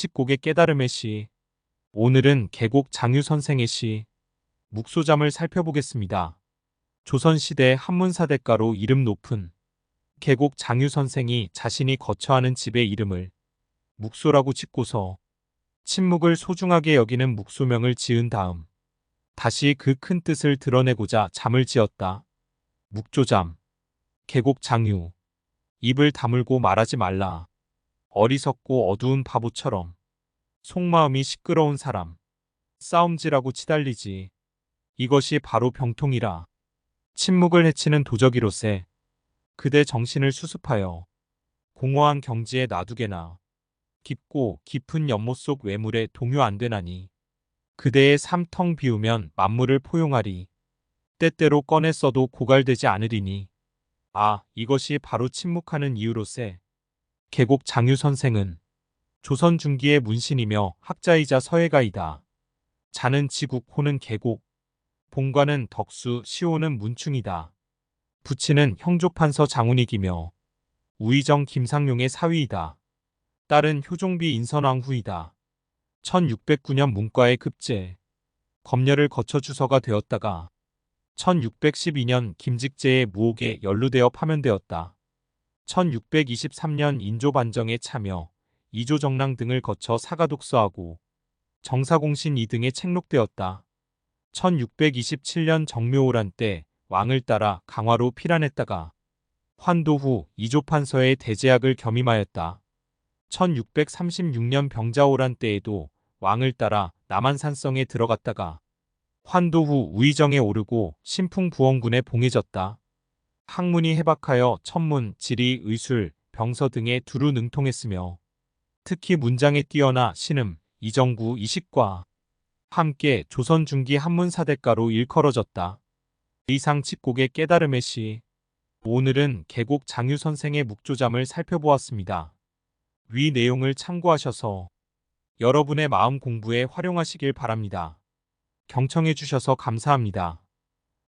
칙곡의 깨달음의 시. 오늘은 계곡 장유 선생의 시 묵소잠을 살펴보겠습니다. 조선시대 한문사대가로 이름 높은 계곡 장유 선생이 자신이 거처하는 집의 이름을 묵소라고 짓고서 침묵을 소중하게 여기는 묵소명을 지은 다음 다시 그 큰 뜻을 드러내고자 잠을 지었다. 묵조잠. 계곡 장유. 입을 다물고 말하지 말라. 어리석고 어두운 바보처럼 속마음이 시끄러운 사람. 싸움질하고 치달리지. 이것이 바로 병통이라. 침묵을 해치는 도적이로세. 그대 정신을 수습하여 공허한 경지에 놔두게나. 깊고 깊은 연못 속 외물에 동요 안 되나니. 그대의 삼텅 비우면 만물을 포용하리. 때때로 꺼내 써도 고갈되지 않으리니. 아, 이것이 바로 침묵하는 이유로세. 계곡 장유 선생은 조선 중기의 문신이며 학자이자 서예가이다. 자는 지국, 호는 계곡, 본관은 덕수, 시호는 문충이다. 부친은 형조판서 장훈익이며 우의정 김상용의 사위이다. 딸은 효종비 인선왕 후이다. 1609년 문과에 급제, 검열을 거쳐 주서가 되었다가 1612년 김직재의 무옥에 연루되어 파면되었다. 1623년 인조반정에 참여, 이조정랑 등을 거쳐 사가독서하고 정사공신 2등에 책록되었다. 1627년 정묘오란 때 왕을 따라 강화로 피란했다가 환도 후 이조판서의 대제학을 겸임하였다. 1636년 병자오란 때에도 왕을 따라 남한산성에 들어갔다가 환도 후 우의정에 오르고 신풍부원군에 봉해졌다. 학문이 해박하여 천문, 지리, 의술, 병서 등에 두루 능통했으며 특히 문장에 뛰어나 신음, 이정구, 이식과 함께 조선 중기 한문사대가로 일컬어졌다. 이상 칙곡의 깨달음의 시 오늘은 계곡 장유 선생의 묵조잠을 살펴보았습니다. 위 내용을 참고하셔서 여러분의 마음 공부에 활용하시길 바랍니다. 경청해 주셔서 감사합니다.